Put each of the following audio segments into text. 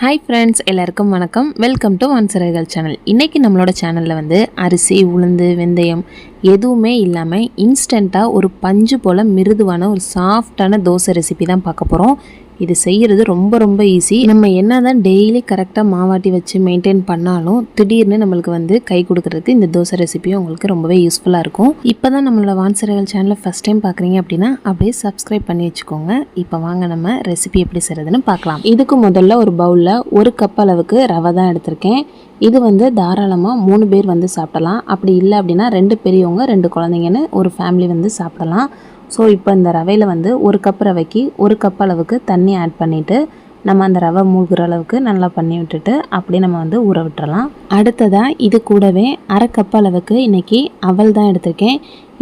Hi friends எல்லாருக்கும் வணக்கம். Welcome to வான்சரைகள் channel இன்றைக்கி நம்மளோட சேனலில் வந்து அரிசி உளுந்து வெந்தயம் எதுவுமே இல்லாமல் இன்ஸ்டண்ட்டாக ஒரு பஞ்சு போல் மிருதுவான ஒரு சாஃப்டான தோசை ரெசிபி தான் பார்க்க போகிறோம் இது செய்கிறது ரொம்ப ரொம்ப ஈஸி நம்ம என்ன தான் டெய்லி கரெக்டாக மாவாட்டி வச்சு மெயின்டைன் பண்ணாலும் திடீர்னு நம்மளுக்கு வந்து கை கொடுக்கறதுக்கு இந்த தோசை ரெசிபியும் உங்களுக்கு ரொம்பவே யூஸ்ஃபுல்லாக இருக்கும். இப்போ தான் நம்மளோட வான்சரகல் சேனலை ஃபஸ்ட் டைம் பார்க்குறீங்க அப்படின்னா அப்படியே சப்ஸ்கிரைப் பண்ணி வச்சுக்கோங்க. இப்போ வாங்க நம்ம ரெசிபி எப்படி செய்கிறதுன்னு பார்க்கலாம் இதுக்கு முதல்ல ஒரு பவுலில் ஒரு கப் அளவுக்கு ரவை தான் எடுத்திருக்கேன். இது வந்து தாராளமாக மூணு பேர் வந்து சாப்பிடலாம். அப்படி இல்லை அப்படின்னா ரெண்டு பெரியவங்க ரெண்டு குழந்தைங்கன்னு ஒரு ஃபேமிலி வந்து சாப்பிடலாம். ஸோ இப்போ இந்த ரவையில் வந்து ஒரு கப் ரவைக்கு ஒரு கப் அளவுக்கு தண்ணி ஆட் பண்ணிவிட்டு நம்ம அந்த ரவை மூழ்கிற அளவுக்கு நல்லா பண்ணி விட்டுட்டு அப்படியே நம்ம வந்து ஊற விட்டுறலாம். அடுத்ததாக இது கூடவே அரை கப் அளவுக்கு இன்றைக்கி அவல் தான் எடுத்திருக்கேன்.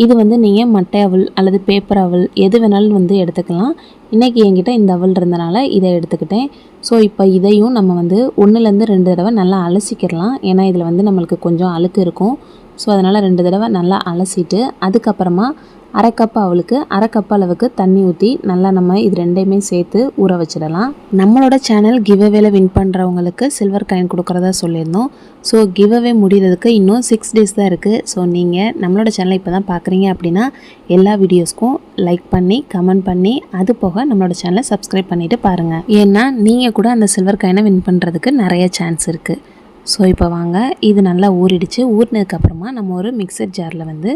இது வந்து நீங்கள் மட்டை அவல் அல்லது பேப்பர் அவல் எது வேணாலும் வந்து எடுத்துக்கலாம். இன்றைக்கி என்கிட்ட இந்த அவல் இருந்தனால இதை எடுத்துக்கிட்டேன். ஸோ இப்போ இதையும் நம்ம வந்து ஒன்றுலேருந்து ரெண்டு தடவை நல்லா அலசிக்கிடலாம். ஏன்னா இதில் வந்து நம்மளுக்கு கொஞ்சம் அழுக்கு இருக்கும். ஸோ அதனால் ரெண்டு தடவை நல்லா அலசிட்டு அதுக்கப்புறமா அரை கப் அவளுக்கு அரை கப் அளவுக்கு தண்ணி ஊற்றி நல்லா நம்ம இது ரெண்டையுமே சேர்த்து ஊற வச்சிடலாம். நம்மளோட சேனல் கிவ்அவேல வின் பண்ணுறவங்களுக்கு சில்வர் காயின் கொடுக்குறதா சொல்லியிருந்தோம். ஸோ கிவ்அவே முடிகிறதுக்கு இன்னும் சிக்ஸ் டேஸ் தான் இருக்குது ஸோ நீங்கள் நம்மளோட சேனலை இப்போ தான் பார்க்குறீங்க அப்படின்னா எல்லா வீடியோஸ்க்கும் லைக் பண்ணி கமெண்ட் பண்ணி அது போக நம்மளோட சேனலை சப்ஸ்கிரைப் பண்ணிவிட்டு பாருங்கள் ஏன்னா நீங்கள் கூட அந்த சில்வர் காயினை வின் பண்ணுறதுக்கு நிறைய சான்ஸ் இருக்குது ஸோ இப்போ வாங்க. இது நல்லா ஊறிடுச்சு. ஊறினதுக்கப்புறமா நம்ம ஒரு மிக்சர் ஜாரில் வந்து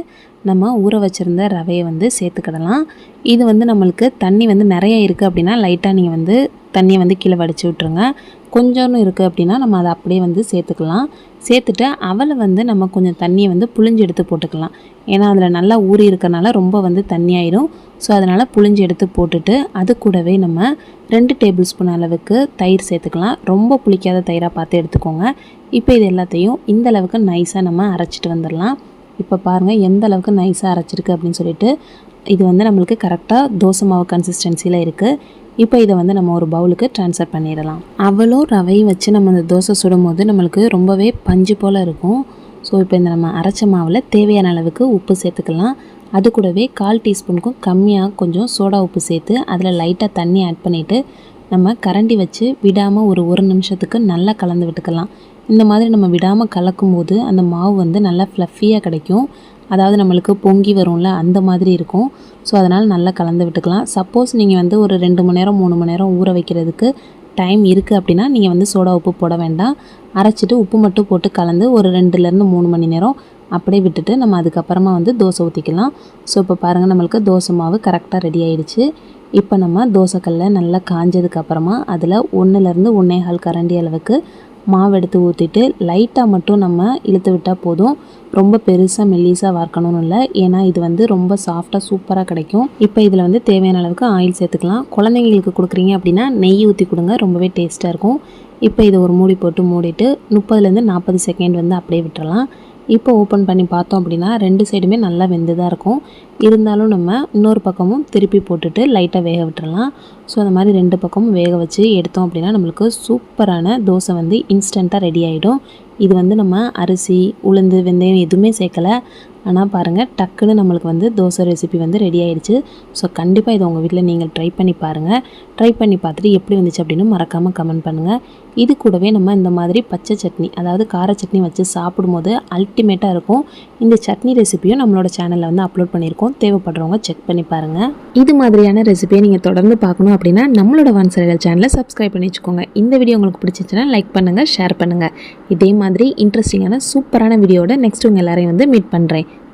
நம்ம ஊற வச்சுருந்த ரவையை வந்து சேர்த்துக்கிடலாம். இது வந்து நம்மளுக்கு தண்ணி வந்து நிறைய இருக்குது அப்படின்னா லைட்டாக நீங்கள் வந்து தண்ணியை வந்து கீழே வடித்து விட்ருங்க கொஞ்சோன்னு இருக்குது அப்படின்னா நம்ம அதை அப்படியே வந்து சேர்த்துக்கலாம். சேர்த்துட்டு அவளை வந்து நம்ம கொஞ்சம் தண்ணியை வந்து புளிஞ்சு எடுத்து போட்டுக்கலாம். ஏன்னா அதில் நல்லா ஊறி இருக்கிறனால ரொம்ப வந்து தண்ணி ஆயிடும் ஸோ அதனால் புளிஞ்சு எடுத்து போட்டுட்டு அது கூடவே நம்ம ரெண்டு டேபிள் ஸ்பூன் அளவுக்கு தயிர் சேர்த்துக்கலாம். ரொம்ப புளிக்காத தயிராக பார்த்து எடுத்துக்கோங்க. இப்போ இது எல்லாத்தையும் இந்த அளவுக்கு நைஸாக நம்ம அரைச்சிட்டு வந்துடலாம். இப்போ பாருங்கள் எந்த அளவுக்கு நைஸாக அரைச்சிருக்கு அப்படின்னு சொல்லிட்டு இது வந்து நம்மளுக்கு கரெக்டாக தோசை மாவு கன்சிஸ்டன்சியில் இருக்குது இப்போ இதை வந்து நம்ம ஒரு பவுலுக்கு ட்ரான்ஸ்ஃபர் பண்ணிடலாம். அவ்வளோ ரவையும் வச்சு நம்ம அந்த தோசை சுடும் போது நம்மளுக்கு ரொம்பவே பஞ்சு போல் இருக்கும். ஸோ இப்போ இந்த நம்ம அரைச்ச மாவில் தேவையான அளவுக்கு உப்பு சேர்த்துக்கலாம். அது கூடவே கால் டீஸ்பூனுக்கும் கம்மியாக கொஞ்சம் சோடா உப்பு சேர்த்து அதில் லைட்டாக தண்ணி ஆட் பண்ணிவிட்டு நம்ம கரண்டி வச்சு விடாமல் ஒரு ஒரு நிமிஷத்துக்கு நல்லா கலந்து விட்டுக்கலாம். இந்த மாதிரி நம்ம விடாமல் கலக்கும் போது அந்த மாவு வந்து நல்லா ஃப்ளஃபியாக கிடைக்கும். அதாவது நம்மளுக்கு பொங்கி வரும்ல அந்த மாதிரி இருக்கும். ஸோ அதனால் நல்லா கலந்து விட்டுக்கலாம். சப்போஸ் நீங்கள் வந்து ஒரு ரெண்டு மணி நேரம் மூணு மணி நேரம் ஊற வைக்கிறதுக்கு டைம் இருக்குது அப்படின்னா நீங்கள் வந்து சோடா உப்பு போட வேண்டாம். அரைச்சிட்டு உப்பு மட்டும் போட்டு கலந்து ஒரு ரெண்டுலேருந்து மூணு மணி நேரம் அப்படியே விட்டுட்டு நம்ம அதுக்கப்புறமா வந்து தோசை ஊற்றிக்கலாம் ஸோ இப்போ பாருங்கள் நம்மளுக்கு தோசை மாவு கரெக்டாக ரெடி ஆகிடுச்சு இப்போ நம்ம தோசைக்கல்லில் நல்லா காஞ்சதுக்கப்புறமா அதில் ஒன்றுலேருந்து ஒன்றேகால் கரண்டி அளவுக்கு மாவு எடுத்து ஊற்றிட்டு லைட்டாக மட்டும் நம்ம இழுத்து விட்டால் போதும். ரொம்ப பெருசாக மெல்லிஸாக வறுக்கணும்னு இல்லை. ஏன்னா இது வந்து ரொம்ப சாஃப்டாக சூப்பராக கிடைக்கும். இப்போ இதில் வந்து தேவையான அளவுக்கு ஆயில் சேர்த்துக்கலாம். குழந்தைங்களுக்கு கொடுக்குறீங்க அப்படின்னா நெய் ஊற்றி கொடுங்க. ரொம்பவே டேஸ்ட்டாக இருக்கும். இப்போ இதை ஒரு மூடி போட்டு மூடிட்டு முப்பதுலேருந்து நாற்பது செகண்ட் வந்து அப்படியே விட்டுறலாம். இப்போ ஓப்பன் பண்ணி பார்த்தோம் அப்படின்னா ரெண்டு சைடுமே நல்லா வெந்து தான் இருக்கும். இருந்தாலும் நம்ம இன்னொரு பக்கமும் திருப்பி போட்டுட்டு லைட்டாக வேக விட்டுறலாம். ஸோ அந்த மாதிரி ரெண்டு பக்கமும் வேக வச்சு எடுத்தோம் அப்படின்னா நம்மளுக்கு சூப்பரான தோசை வந்து இன்ஸ்டண்ட்டாக ரெடி ஆகிடும் இது வந்து நம்ம அரிசி உளுந்து வெந்தயம் எதுவுமே சேர்க்கலை. ஆனால் பாருங்கள் டக்குன்னு நம்மளுக்கு வந்து தோசை ரெசிபி வந்து ரெடி ஆயிடுச்சு. ஸோ கண்டிப்பாக இதை உங்கள் வீட்டில் நீங்கள் ட்ரை பண்ணி பாருங்கள் ட்ரை பண்ணி பார்த்துட்டு எப்படி வந்துச்சு அப்படின்னு மறக்காமல் கமெண்ட் பண்ணுங்கள் இது கூடவே நம்ம இந்த மாதிரி பச்சை சட்னி அதாவது கார சட்னி வச்சு சாப்பிடும்போது அல்டிமேட்டாக இருக்கும். இந்த சட்னி ரெசிபியும் நம்மளோட சேனலில் வந்து அப்லோட் பண்ணியிருக்கோம். தேவைப்படுறவங்க செக் பண்ணி பாருங்கள் இது மாதிரியான ரெசிபியை நீங்கள் தொடர்ந்து பார்க்கணும் அப்படின்னா நம்மளோட வான்சர்கள் சேனலை சப்ஸ்கிரைப் பண்ணி வச்சுக்கோங்க. இந்த வீடியோ உங்களுக்கு பிடிச்சிச்சுன்னா லைக் பண்ணுங்கள் ஷேர் பண்ணுங்கள் இதே மாதிரி இன்ட்ரெஸ்டிங்கான சூப்பரான வீடியோட நெக்ஸ்ட் உங்கள் எல்லாரையும் வந்து மீட் பண்ணுறேன்